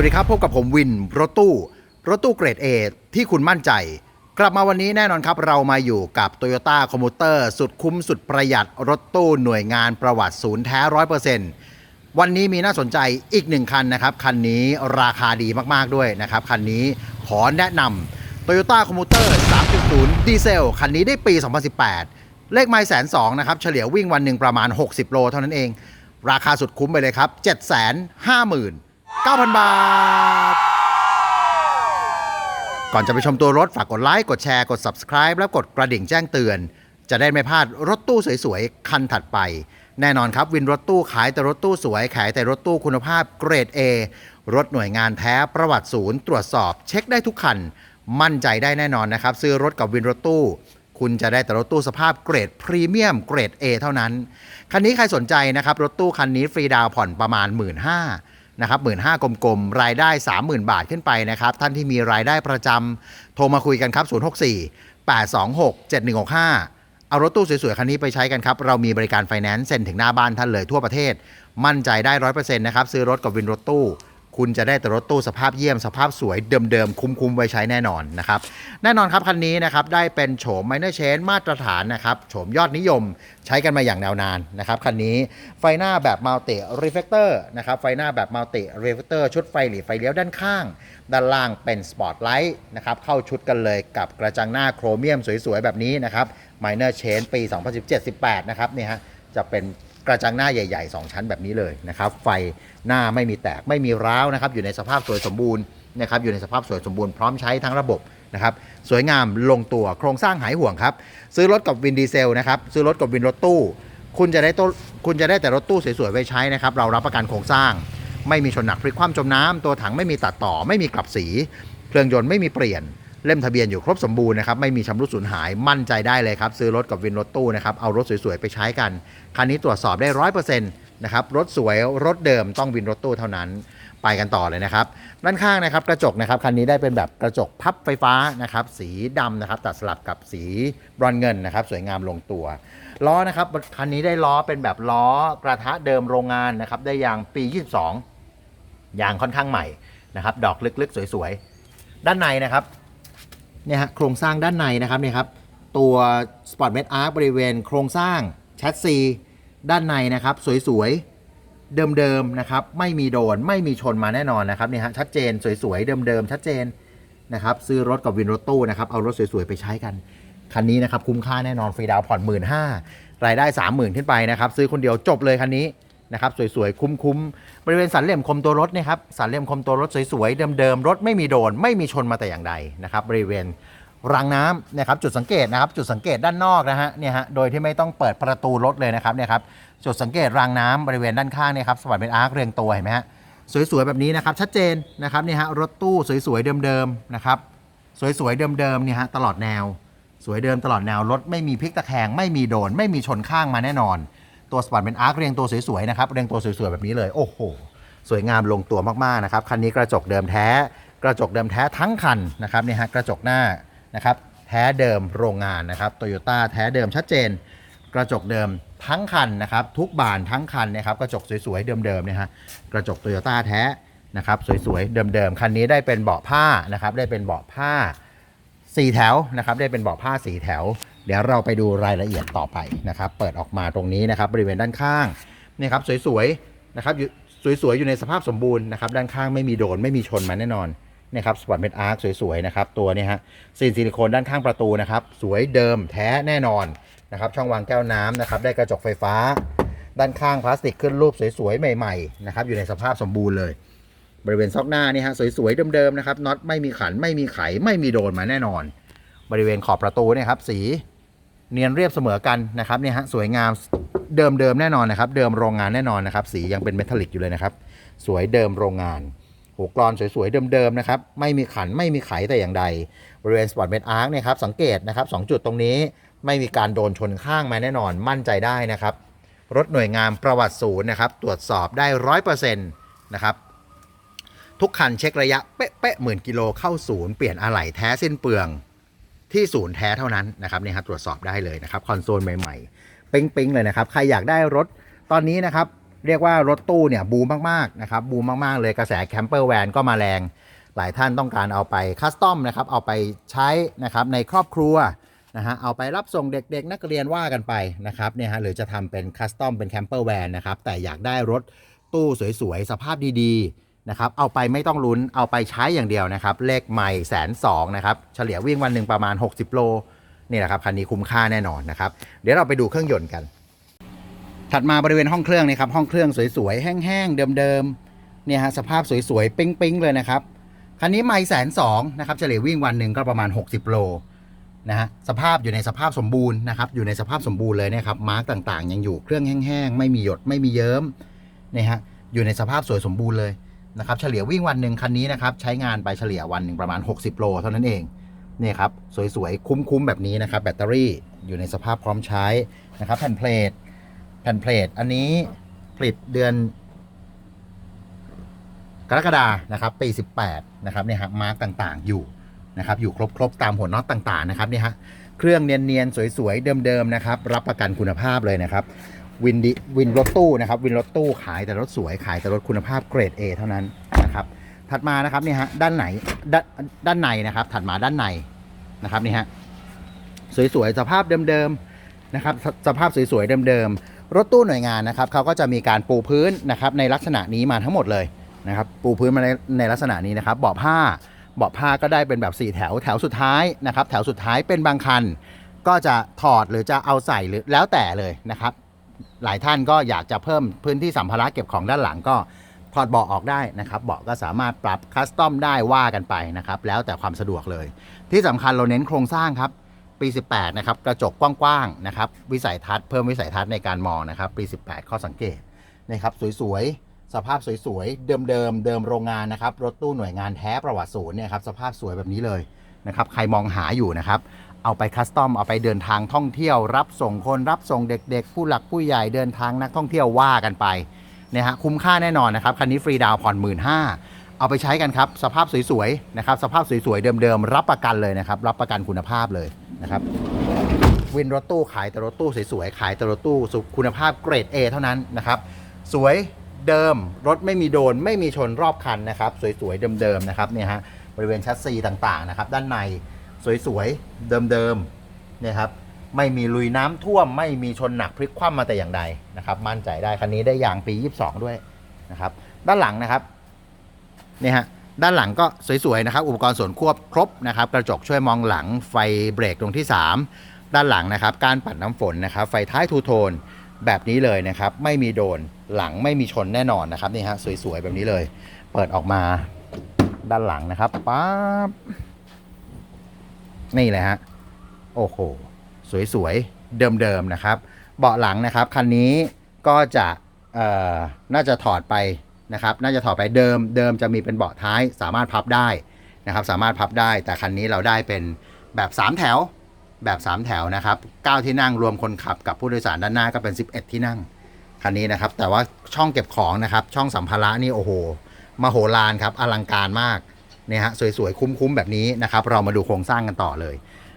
วัสดีครับ พบกับผมวิน รถตู้ รถตู้เกรด A ที่คุณมั่นใจ กลับมาวันนี้แน่นอนครับ เรามาอยู่กับ Toyota c o m m u t e r สุดคุ้มสุดประหยัด รถตู้หน่วยงานประวัติศูนย์แท้100%วันนี้มีน่าสนใจอีกหนึ่งคันนะครับ คันนี้ราคาดีมากๆด้วยนะครับ คันนี้ขอแนะนำ Toyota c o m m u t e r 3.0 ดีเซล คันนี้ได้ปี 2018 เลขไมล์แสนสองนะครับ เฉลี่ยวิ่งวันหนึ่งประมาณ 60 โลเท่านั้นเอง ราคาสุดคุ้มไปเลยครับ 9,000 บาท ก่อนจะไปชมตัวรถฝากกดไลค์ กดแชร์ กด subscribe แล้วกดกระดิ่งแจ้งเตือน จะได้ไม่พลาดรถตู้สวยๆ คันถัดไป แน่นอนครับ วินรถตู้ขายแต่รถตู้สวย ขายแต่รถตู้คุณภาพเกรด A รถหน่วยงานแท้ประวัติศูนย์ ตรวจสอบเช็คได้ทุกคัน มั่นใจได้แน่นอนนะครับ ซื้อรถกับวินรถตู้คุณจะได้แต่รถตู้สภาพเกรดพรีเมียมเกรด A เท่านั้น คันนี้ใครสนใจนะครับ รถตู้คันนี้ฟรีดาวผ่อนประมาณ 1 5ื่น นะครับหมื่นห้ากลมๆ รายได้ 30,000 บาทขึ้นไปนะครับ ท่านที่มีรายได้ประจำโทรมาคุยกันครับ 064 826 7165 เอารถตู้สวยๆ คันนี้ไปใช้กันครับ เรามีบริการไฟแนนซ์เซ็นถึงหน้าบ้านท่านเลยทั่วประเทศ มั่นใจได้100%นะครับ ซื้อรถกับวินรถตู้ คุณจะได้แต่รถตู้สภาพเยี่ยมสภาพสวยเดิมๆ คุ้มๆ ไว้ใช้แน่นอนนะครับ แน่นอนครับคันนี้นะครับได้เป็นโฉม minor change มาตรฐานนะครับโฉมยอดนิยมใช้กันมาอย่างยาวนานนะครับคันนี้ไฟหน้าแบบมัลติรีเฟกเตอร์นะครับไฟหน้าแบบมัลติรีเฟกเตอร์ชุดไฟหลีไฟเลี้ยวด้านข้าง ด้านล่างเป็นสปอตไลท์นะครับเข้าชุดกันเลยกับกระจังหน้าโครเมียมสวยๆ แบบนี้นะครับ minor change ปี 2017-18 นะครับนี่ฮะจะเป็น กระจังหน้าใหญ่ ๆ 2 ชั้นแบบนี้เลยนะครับไฟหน้าไม่มีแตกไม่มีร้าวนะครับอยู่ในสภาพสวยสมบูรณ์นะครับอยู่ในสภาพสวยสมบูรณ์พร้อมใช้ทั้งระบบนะครับสวยงามลงตัวโครงสร้างหายห่วงครับซื้อรถกับวินดีเซลนะครับซื้อรถกับวินรถตู้ คุณจะได้ตัวคุณจะได้แต่รถตู้สวยๆไว้ใช้นะครับเรารับประกันโครงสร้าง ไม่มีชนหนักพลิกคว่ำจมน้ำตัวถังไม่มีตัดต่อ ไม่มีกลับสี เครื่องยนต์ไม่มีเปลี่ยน เล่มทะเบียนอยู่ครบสมบูรณ์นะครับไม่มีชำรุดสูญหายมั่นใจได้เลยครับ ซื้อรถกับวินรถตู้นะครับเอารถสวยๆไปใช้กัน คันนี้ตรวจสอบได้ร้อยเปอร์เซ็นต์นะครับรถสวยรถเดิมต้องวินรถตู้เท่านั้นไปกันต่อเลยนะครับ ด้านข้างนะครับกระจกนะครับคันนี้ได้เป็นแบบกระจกพับไฟฟ้านะครับสีดำนะครับตัดสลับกับสีบรอนเงินนะครับสวยงามลงตัว ล้อนะครับคันนี้ได้ล้อเป็นแบบล้อกระทะเดิมโรงงานนะครับได้ยางปี 22ยางค่อนข้างใหม่นะครับดอกลึกๆ สวยๆ ด้านในนะครับ เนี่ยฮะโครงสร้างด้านในนะครับเนี่ยครับตัว Sport m e d Arc บริเวณ โครงสร้างแชสซีด้านในนะครับ สวยๆ เดิมๆนะครับ ไม่มีโดนไม่มีชนมาแน่นอนนะครับเนี่ยฮะชัดเจนสวยๆ เดิมๆ ชัดเจนนะครับ ซื้อรถกับวินรถตู้นะครับ เอารถสวยๆ ไปใช้กัน คันนี้นะครับ คุ้มค่าแน่นอนฟรีดาวผ่อนหมื่นห้ารายได้ 30,000 ขึ้นไปนะครับ ซื้อคนเดียวจบเลยคันนี้ นะครับสวยๆ คุ้มๆ บริเวณสันเหลี่ยมคมตัวรถนะครับสันเหลี่ยมคมตัวรถสวยๆ เดิมๆ รถไม่มีโดน ไม่มีชนมาแต่อย่างใดนะครับบริเวณรางน้ำนะครับจุดสังเกตนะครับจุดสังเกตด้านนอกนะฮะเนี่ยฮะโดยที่ไม่ต้องเปิดประตูรถเลยนะครับเนี่ยครับจุดสังเกตรางน้ำบริเวณด้านข้างเนี่ยครับสวัสดิ์เป็นอาร์คเรียงตัวเห็นไหมฮะสวยๆแบบนี้นะครับชัดเจนนะครับเนี่ยฮะรถตู้สวยๆเดิมๆนะครับสวยๆเดิมๆเนี่ยฮะตลอดแนว สวยเดิมตลอดแนวรถไม่มีพลิกตะแคงไม่มีโดน ไม่มีชนข้างมาแน่นอน ตัวสปอร์ตเป็นอาร์คเรียงตัวสวยๆนะครับเรียงตัวสวยๆแบบนี้เลยโอ้โหสวยงามลงตัวมากๆนะครับคันนี้กระจกเดิมแท้ กระจกเดิมแท้ทั้งคันนะครับเนี่ยฮะกระจกหน้านะครับแท้เดิมโรงงานนะครับโตโยต้าแท้เดิมชัดเจน กระจกเดิมทั้งคันนะครับทุกบานทั้งคันนะครับกระจกสวยๆเดิมๆเนี่ยฮะกระจกโตโยต้าแท้นะครับสวยๆเดิมๆคันนี้ได้เป็นเบาะผ้านะครับได้เป็นเบาะผ้าสีแถวนะครับได้เป็นเบาะผ้าสีแถว เดี๋ยวเราไปดูรายละเอียดต่อไปนะครับ เปิดออกมาตรงนี้นะครับบริเวณด้านข้างนี่ครับสวยๆนะครับอยู่สวยๆอยู่ในสภาพสมบูรณ์นะครับด้านข้างไม่มีโดนไม่มีชนมาแน่นอนนี่ครับสปอร์ตเมดอาร์คสวยๆนะครับตัวนี้ฮะซีนซิลิโคนด้านข้างประตูนะครับสวยเดิมแท้แน่นอนนะครับช่องวางแก้วน้ำนะครับได้กระจกไฟฟ้า ด้านข้างพลาสติกขึ้นรูปสวยๆใหม่ๆนะครับอยู่ในสภาพสมบูรณ์เลย บริเวณซอกหน้านี่ฮะสวยๆเดิมๆนะครับน็อตไม่มีขันไม่มีไขไม่มีโดนมาแน่นอน บริเวณขอบประตูเนี่ยครับสี เนียนเรียบเสมอกันนะครับเนี่ยฮะสวยงามเดิมเดิมๆแน่นอนนะครับ เดิมโรงงานแน่นอนนะครับ สียังเป็นเมทัลลิกอยู่เลยนะครับ สวยเดิมโรงงานหัวกรอนสวยๆเดิมๆนะครับ ไม่มีขันไม่มีไขแต่อย่างใด บริเวณสปอร์ตเมดอาร์คเนี่ยครับสังเกตนะครับสองจุดตรงนี้ไม่มีการโดนชนข้างมาแน่นอนมั่นใจได้นะครับ รถหน่วยงานประวัติศูนย์นะครับ ตรวจสอบได้ร้อยเปอร์เซ็นต์นะครับ ทุกคันเช็คระยะเป๊ะๆหมื่นกิโลเข้าศูนย์เปลี่ยนอะไหล่แท้สิ้นเปลือง ที่ศูนย์แท้เท่านั้นนะครับเนี่ครับตรวจสอบได้เลยนะครับคอนโซลใหม่ๆปิ๊งๆเลยนะครับ ใครอยากได้รถตอนนี้นะครับ เรียกว่ารถตู้เนี่ยบูมมากๆนะครับบูมมากๆเลยกระแสแคมเปอร์แวนก็มาแรง หลายท่านต้องการเอาไปคัสตอมนะครับเอาไปใช้นะครับในครอบครัวนะฮะเอาไปรับส่งเด็กๆ นักเรียนว่ากันไปนะครับเนี่ยฮะหรือจะทำเป็นคัสตอมเป็นแคมเปอร์แวนนะครับแต่อยากได้รถตู้สวยๆ สภาพดีๆ นะครับเอาไปไม่ต้องลุ้นเอาไปใช้อย่างเดียวนะครับ เลขใหม่แสนสองนะครับเฉลี่ยวิ่งวันหนึ่งประมาณ 60 โลนี่แหละครับคันนี้คุ้มค่าแน่นอนนะครับเดี๋ยวเราไปดูเครื่องยนต์กัน ถัดมาบริเวณห้องเครื่องนี่ครับห้องเครื่องสวยๆแห้งๆเดิมๆเนี่ยฮะสภาพสวยๆปิ๊งๆเลยนะครับคันนี้ไม่แสนสองนะครับเฉลี่ยวิ่งวันหนึ่งก็ประมาณ 60 โลนะฮะสภาพอยู่ในสภาพสมบูรณ์นะครับอยู่ในสภาพสมบูรณ์เลยนะครับมาร์กต่างๆ ยังอยู่เครื่องแห้งๆไม่มีหยดไม่มีเยิ้มเนี่ยฮะอยู่ในสภาพสวยสมบูรณ์เลย นะครับเฉลี่ยวิ่งวันหนึ่งคันนี้นะครับใช้งานไปเฉลี่ยวันหนึ่งประมาณ 60 โลเท่านั้นเองนี่ครับสวยๆ คุ้มๆ แบบนี้นะครับ แบตเตอรี่อยู่ในสภาพพร้อมใช้นะครับแผ่นเพลทแผ่นเพลทอันนี้ผลิตเดือน กรกฎานะครับปี 18 นะครับเนี่ยฮะมาร์กต่างๆอยู่นะครับอยู่ครบๆ ตามหัวน็อตต่างๆนะครับเนี่ยฮะเครื่องเนียนๆ สวยๆ เดิมๆ นะครับ รับประกันคุณภาพเลยนะครับ วินดิวินรถตู้นะครับวินรถตู้ขายแต่รถสวยขายแต่รถคุณภาพเกรด A เท่านั้นนะครับถัดมานะครับนี่ฮะด้านไหนด้านด้านในนะครับ ถัดมาด้านในนะครับนี่ฮะสวยๆสภาพเดิมๆนะครับสสภาพสวยๆเดิมๆรถตู้หน่วยงานนะครับเขาก็จะมีการปูพื้นนะครับในลักษณะนี้มาทั้งหมดเลยนะครับปูพื้นมาในในลักษณะนี้นะครับเบาะผ้าเบาะผ้าก็ได้เป็นแบบ 4 แถวแถวสุดท้ายนะครับแถวสุดท้ายเป็นบางคัน ก็จะถอดหรือจะเอาใส่หรือแล้วแต่เลยนะครับ หลายท่านก็อยากจะเพิ่มพื้นที่สัมภาระเก็บของด้านหลังก็ถอดเบาะออกได้นะครับเบาะก็สามารถปรับคัสตอมได้ว่ากันไปนะครับแล้วแต่ความสะดวกเลย ที่สำคัญเราเน้นโครงสร้างครับปี 18 นะครับ กระจกกว้างๆ นะครับ วิสัยทัศน์เพิ่มวิสัยทัศน์ในการมองนะครับ ปี 18 ข้อสังเกตนะครับ สวยๆ สภาพสวยๆ เดิมๆเดิมโรงงานนะครับ รถตู้หน่วยงานแท้ประวัติศูนย์เนี่ยครับ สภาพสวยแบบนี้เลยนะครับ ใครมองหาอยู่นะครับ เอาไปคัสตอมเอาไปเดินทางท่องเที่ยว รับส่งคนรับส่งเด็กๆ ผู้หลักผู้ใหญ่เดินทางนักท่องเที่ยวว่ากันไปนี่ยฮะคุ้มค่าแน่นอนนะครับคันนี้ฟรีดาวผ่อนหมื่นห้าเอาไปใช้กันครับ สภาพสวยๆนะครับสภาพสวยๆเดิมๆรับประกันเลยนะครับรับประกันคุณภาพเลยนะครับวินรถตู้ขายแต่รถตู้สวยๆขายแต่รถตู้สุคุณภาพเกรด A เท่านั้นนะครับสวยเดิมรถไม่มีโดนไม่มีชนรอบคันนะครับสวยๆเดิมๆนะครับเนี่ยฮะบริเวณชัดซีต่างๆนะครับด้านใน สวยๆ เดิมๆเนี่ยครับไม่มีลุยน้ำท่วม ไม่มีชนหนักพลิกคว่ำมาแต่อย่างใดนะครับ มั่นใจได้คันนี้ได้ยางปี 22 ด้วยนะครับ ด้านหลังนะครับนี่ฮะด้านหลังก็สวยๆนะครับ อุปกรณ์ส่วนควบครบนะครับ กระจกช่วยมองหลังไฟเบรกตรงที่ 3 ด้านหลังนะครับ การปัดน้ำฝนนะครับ ไฟท้ายทูโทนแบบนี้เลยนะครับ ไม่มีโดนหลังไม่มีชนแน่นอนนะครับนี่ฮะสวยๆแบบนี้เลย เปิดออกมาด้านหลังนะครับป๊าบ นี่เลยฮะ โอ้โห สวยๆ เดิมๆ นะครับ เบาะหลังนะครับ คันนี้ก็จะเอ่อน่าจะถอดไปนะครับ น่าจะถอดไปเดิม เดิมจะมีเป็นเบาะท้าย สามารถพับได้นะครับ สามารถพับได้ แต่คันนี้เราได้เป็นแบบ 3 แถว แบบ 3 แถวนะครับ 9 ที่นั่งรวมคนขับกับผู้โดยสารด้านหน้าก็เป็น 11 ที่นั่ง คันนี้นะครับ แต่ว่าช่องเก็บของนะครับ ช่องสัมภาระนี่โอ้โห มโหฬารครับ อลังการมาก เนี่ยฮะสวยๆ คุ้มๆ แบบนี้นะครับ เรามาดูโครงสร้างกันต่อเลย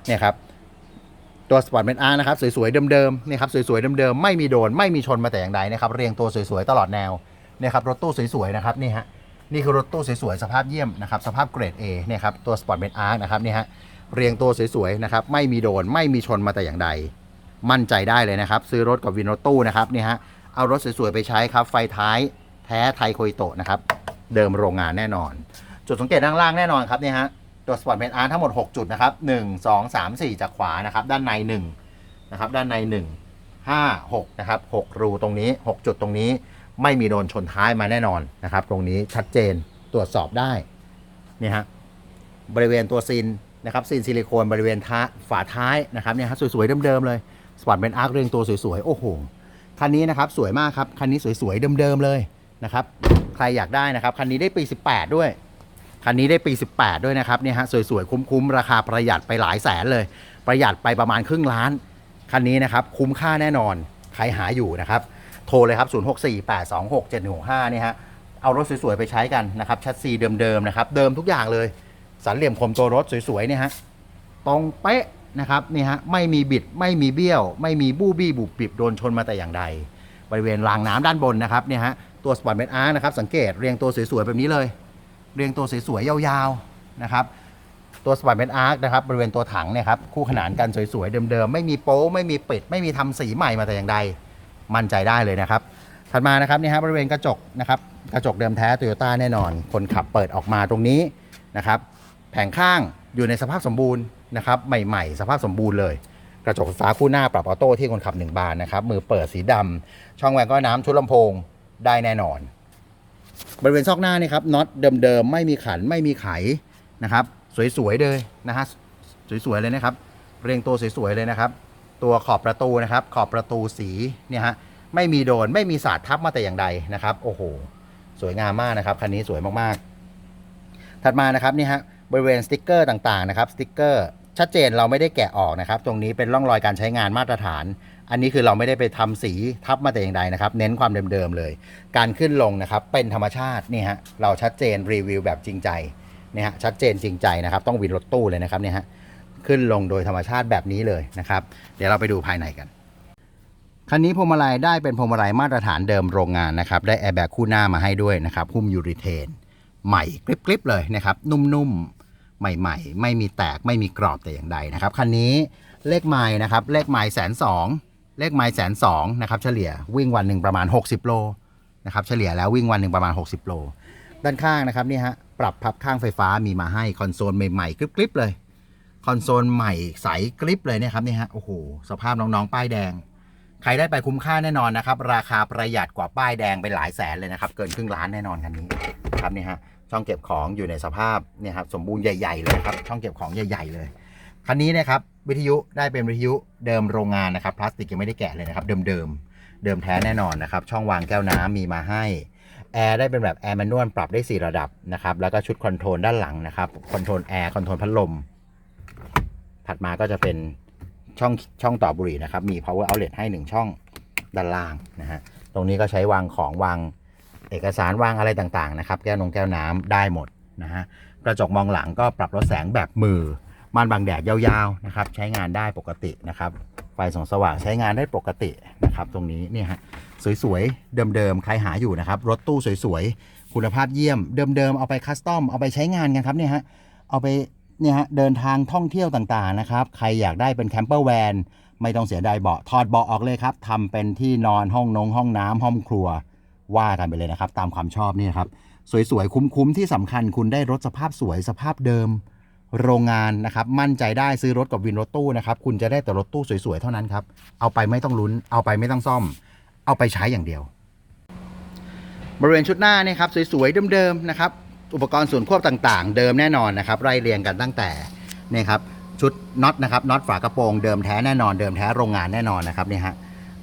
เนี่ยครับตัวสปอร์ตเมนอาร์นะครับสวยๆเดิมๆนี่ครับสวยๆเดิมๆไม่มีโดนไม่มีชนมาแต่อย่างใดนะครับเรียงตัวสวยๆตลอดแนวเนี่ยครับรถตู้สวยๆนะครับนี่ฮะนี่คือรถตู้สวยๆสภาพเยี่ยมนะครับสภาพเกรด A เนี่ยครับตัวสปอร์ตเมนอาร์นะครับนี่ฮะเรียงตัวสวยๆนะครับไม่มีโดนไม่มีชนมาแต่อย่างใด มั่นใจได้เลยนะครับ ซื้อรถกับวินรถตู้นะครับนี่ฮะเอารถสวยๆไปใช้ครับไฟท้ายแท้ไทยโคอิโตะนะครับเดิมโรงงานแน่นอน จุดสังเกตด้านล่างแน่นอนครับเนี่ยฮะตัวสปอร์ตเมนอาร์ทั้งหมด 6 จุดนะครับ 1 2 3 4 จากขวานะครับ ด้านใน1นะครับ ด้านใน 1 5 6นะครับ6รูตรงนี้ 6 จุดตรงนี้ไม่มีโดนชนท้ายมาแน่นอนนะครับ ตรงนี้ชัดเจนตรวจสอบได้นี่ฮะบริเวณตัวซีนนะครับซีนซิลิโคนบริเวณท้าฝาท้ายนะครับเนี่ยครับสวยๆเดิมๆเลยสปอร์ตเมนอาร์เรียงตัวสวยๆ โอ้โห คันนี้นะครับสวยมากครับ คันนี้สวยๆเดิมๆเลยนะครับ ใครอยากได้นะครับ คันนี้ได้ปี 18 ด้วย คันนี้ได้ปี 18 ด้วยนะครับเนี่ยฮะสวยๆ คุ้มๆ ราคาประหยัดไปหลายแสนเลย ประหยัดไปประมาณครึ่งล้าน คันนี้นะครับคุ้มค่าแน่นอน ใครหาอยู่นะครับ โทรเลยครับ 0648267165เนี่ยฮะเอารถสวยๆ ไปใช้กันนะครับชัดซีเดิมๆนะครับเดิมทุกอย่างเลย สันเหลี่ยมคมตัวรถสวยๆเนี่ยฮะตรงเป๊ะนะครับนี่ฮะไม่มีบิดไม่มีเบี้ยว ไม่มีบู้บี้บุบบิบโดนชนมาแต่อย่างใดบริเวณรางน้ำด้านบนนะครับเนี่ยฮะตัวสปอร์ตเมทอาร์นะครับสังเกตเรียงตัวสวยๆแบบนี้เลย เรียงตัวสวยๆ ยาวๆ นะครับ ตัวสปอร์ตเมทอาร์นะครับ บริเวณตัวถังเนี่ยครับ คู่ขนานกันสวยๆ เดิมๆ ไม่มีโป๊ไม่มีปิด ไม่มีทำสีใหม่มาแต่อย่างใด มั่นใจได้เลยนะครับ ถัดมานะครับนี่ฮะบริเวณกระจกนะครับ กระจกเดิมแท้โตโยต้าแน่นอน คนขับเปิดออกมาตรงนี้นะครับ แผงข้างอยู่ในสภาพสมบูรณ์นะครับ ใหม่ๆ สภาพสมบูรณ์เลย กระจกไฟฟ้าคู่หน้าปรับออโต้ที่คนขับหนึ่งบานนะครับ มือเปิดสีดำช่องแหวนก็น้ำชุดลำโพงได้แน่นอน บริเวณซอกหน้านี่ครับน็อตเดิมๆไม่มีขันไม่มีไขนะครับ สวยๆเลยนะฮะสวยๆเลยนะครับ เรียงตัวสวยๆเลยนะครับ ตัวขอบประตูนะครับ ขอบประตูสีเนี่ยฮะไม่มีโดนไม่มีสาดทับมาแต่อย่างใดนะครับ โอ้โห สวยงามมากนะครับคันนี้สวยมากๆ ถัดมานะครับนี่ฮะบริเวณสติกเกอร์ต่างๆนะครับสติกเกอร์ชัดเจนเราไม่ได้แกะออกนะครับ ตรงนี้เป็นร่องรอยการใช้งานมาตรฐาน อันนี้คือเราไม่ได้ไปทำสีทับมาแต่อย่างใดนะครับ เน้นความเดิมๆเลย การขึ้นลงนะครับเป็นธรรมชาตินี่ฮะเราชัดเจนรีวิวแบบจริงใจนี่ฮะชัดเจนจริงใจนะครับต้องวินรถตู้เลยนะครับเนี่ยฮะขึ้นลงโดยธรรมชาติแบบนี้เลยนะครับ เดี๋ยวเราไปดูภายในกันคันนี้พวงมาลัยได้เป็นพวงมาลัยมาตรฐานเดิมโรงงานนะครับได้แอร์แบ็กคู่หน้ามาให้ด้วยนะครับหุ้มยูริเทน ใหม่กริบๆเลยนะครับนุ่มๆใหม่ๆ ไม่มีแตกไม่มีกรอบแต่อย่างใดนะครับคันนี้เลขไม้นะครับเลขไม้แสนสอง เลขไม้แสนสองนะครับเฉลี่ยวิ่งวันหนึ่งประมาณ 60 โลนะครับเฉลี่ยแล้ววิ่งวันหนึ่งประมาณ 60 โล ด้านข้างนะครับนี่ฮะปรับพับข้างไฟฟ้ามีมาให้คอนโซลใหม่ๆกริบๆเลยคอนโซลใหม่ใสกริบเลยเนี่ยครับนี่ฮะโอ้โหสภาพน้องๆ ป้ายแดง ใครได้ไปคุ้มค่าแน่นอนนะครับ ราคาประหยัดกว่าป้ายแดงไปหลายแสนเลยนะครับ เกินครึ่งล้านแน่นอนคันนี้ครับนี่ฮะช่องเก็บของอยู่ในสภาพเนี่ยครับสมบูรณ์ใหญ่ ๆ เลยครับช่องเก็บของใหญ่ ๆ เลยคันนี้นะครับ วิทยุได้เป็นวิทยุเดิมโรงงานนะครับพลาสติกยังไม่ได้แกะเลยนะครับ เดิมๆเดิมแท้แน่นอนนะครับ ช่องวางแก้วน้ำมีมาให้แอร์ได้เป็นแบบแอร์แมนนวลปรับได้ 4 ระดับนะครับ แล้วก็ชุดคอนโทรลด้านหลังนะครับคอนโทรลแอร์คอนโทรลพัดลม ถัดมาก็จะเป็นช่องช่องต่อบุหรี่นะครับ มี power outlet ให้ 1 ช่องด้านล่างนะฮะตรงนี้ก็ใช้วางของวางเอกสารวางอะไรต่างๆนะครับ แก้วนงแก้วน้ำได้หมดนะฮะกระจกมองหลังก็ปรับลดแสงแบบมือ ม่านบังแดดยาวๆนะครับ ใช้งานได้ปกตินะครับไฟส่องสว่างใช้งานได้ปกตินะครับ ตรงนี้เนี่ยฮะสวยๆเดิมๆใครหาอยู่นะครับ รถตู้สวยๆ คุณภาพเยี่ยม เดิมๆเอาไปคัสตอมเอาไปใช้งานกันครับเนี่ยฮะเอาไปเนี่ยฮะเดินทางท่องเที่ยวต่างๆนะครับ ใครอยากได้เป็นแคมเปอร์แวนไม่ต้องเสียดายเบาะถอดเบาะออกเลยครับทำเป็นที่นอนห้องนงห้องน้ำห้องครัวว่ากันไปเลยนะครับ ตามความชอบนี่ครับ สวยๆ คุ้มๆ ที่สำคัญคุณได้รถสภาพสวยสภาพเดิม โรงงานนะครับ มั่นใจได้ซื้อรถกับวินรถตู้นะครับ คุณจะได้แต่รถตู้สวยๆ เท่านั้นครับ เอาไปไม่ต้องลุ้น เอาไปไม่ต้องซ่อม เอาไปใช้อย่างเดียว บริเวณชุดหน้านี่ครับสวยๆเดิมๆนะครับ อุปกรณ์ส่วนควบต่างๆ เดิมแน่นอนนะครับ ไล่เรียงกันตั้งแต่นี่ครับชุดน็อตนะครับน็อตฝากระโปรงเดิมแท้แน่นอนเดิมแท้โรงงานแน่นอนนะครับนี่ฮะ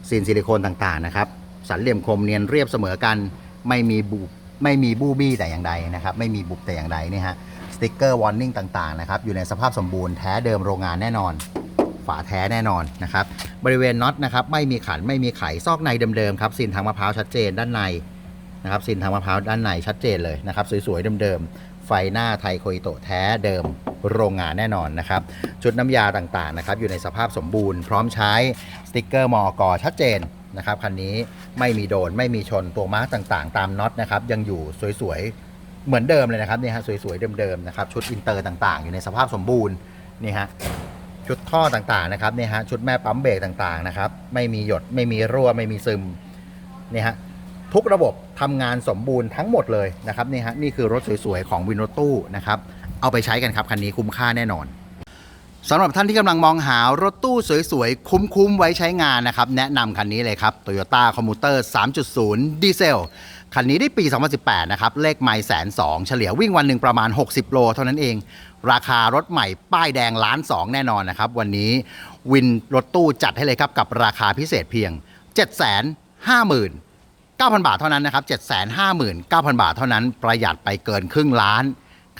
ซีนซิลิโคนต่างๆนะครับสันเหลี่ยมคมเนียนเรียบเสมอกัน ไม่มีบุบไม่มีบูบี้แต่อย่างใดนะครับ ไม่มีบุบแต่อย่างใดนี่ฮะ ติ๊กเกอร์วอร์นิ่งต่างๆนะครับอยู่ในสภาพสมบูรณ์แท้เดิมโรงงานแน่นอน ฝาแท้แน่นอนนะครับบริเวณน็อตนะครับไม่มีขันไม่มีไขซอกในเดิมๆครับซีนทางมะพร้าวชัดเจนด้านในนะครับซินทางมะพร้าวด้านในชัดเจนเลยนะครับสวยๆเดิมๆไฟหน้าไทโคอิโตะแท้เดิมโรงงานแน่นอนนะครับชุดน้ำยาต่างๆนะครับอยู่ในสภาพสมบูรณ์พร้อมใช้สติกเกอร์มอกอชัดเจนนะครับคันนี้ไม่มีโดนไม่มีชนตัวมาร์กต่างๆ ตามน็อตนะครับยังอยู่สวยๆ เหมือนเดิมเลยนะครับนี่ฮะสวยๆเดิมๆนะครับชุดอินเตอร์ต่างๆ อยู่ในสภาพสมบูรณ์นี่ฮะชุดท่อต่างๆนะครับเนี่ยฮะชุดแม่ปั๊มเบรกต่างๆนะครับไม่มีหยดไม่มีรั่วไม่มีซึมนี่ฮะทุกระบบทำงานสมบูรณ์ทั้งหมดเลยนะครับนี่ฮะนี่คือรถสวยๆของวินรถตู้นะครับเอาไปใช้กันครับคันนี้คุ้มค่าแน่นอนสำหรับท่านที่กำลังมองหารถตู้สวยๆ คุ้มๆ ไว้ใช้งานนะครับ แนะนำคันนี้เลยครับ Toyota Commuter 3.0 ดีเซล คันนี้ได้ปี 2018 นะครับ เลขไมล์แสนสองเฉลี่ยวิ่งวันหนึ่งประมาณ 60 โล เท่านั้นเอง ราคารถใหม่ป้ายแดงล้านสองแน่นอนนะครับ วันนี้วินรถตู้จัดให้เลยครับ กับราคาพิเศษเพียง 7 5 0 0 0 9,000 บาทเท่านั้นนะครับ 759,000 บาทเท่านั้นประหยัดไปเกินครึ่งล้าน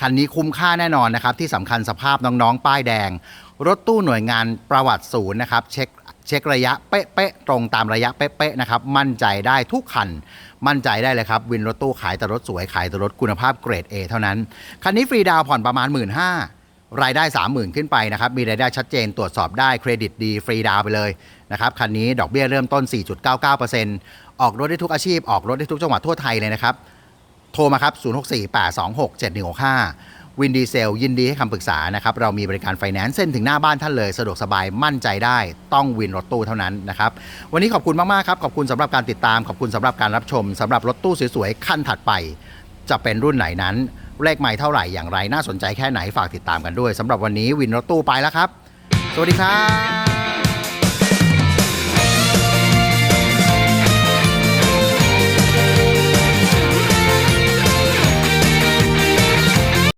คันนี้คุ้มค่าแน่นอนนะครับ ที่สำคัญสภาพน้องๆ ป้ายแดง รถตู้หน่วยงานประวัติศูนย์นะครับ เช็คเช็คระยะเป๊ะๆตรงตามระยะเป๊ะๆนะครับ มั่นใจได้ทุกคัน มั่นใจได้เลยครับ วินรถตู้ขายแต่รถสวยขายแต่รถคุณภาพเกรด A เท่านั้น คันนี้ฟรีดาวผ่อนประมาณ 1 5ื่นรายได้ 30,000 ขึ้นไปนะครับ มีรายได้ชัดเจนตรวจสอบได้เครดิตดีฟรีดาวไปเลยนะครับ คันนี้ดอกเบี้ยเริ่มต้น 4.99%ออกรถได้ทุกอาชีพ ออกรถได้ทุกจังหวัดทั่วไทยเลยนะครับ โทรมาครับ 0648267165 วินดีเซลยินดีให้คำปรึกษานะครับ เรามีบริการไฟแนนซ์เส้นถึงหน้าบ้านท่านเลย สะดวกสบายมั่นใจได้ต้องวินรถตู้เท่านั้นนะครับ วันนี้ขอบคุณมาก ๆ ครับ ขอบคุณสำหรับการติดตาม ขอบคุณสำหรับการรับชมสำหรับรถตู้สวยๆขั้นถัดไป จะเป็นรุ่นไหนนั้น เลขใหม่เท่าไหร่อย่างไรน่าสนใจแค่ไหนฝากติดตามกันด้วยสำหรับวันนี้วินรถตู้ไปแล้วครับ สวัสดีครับ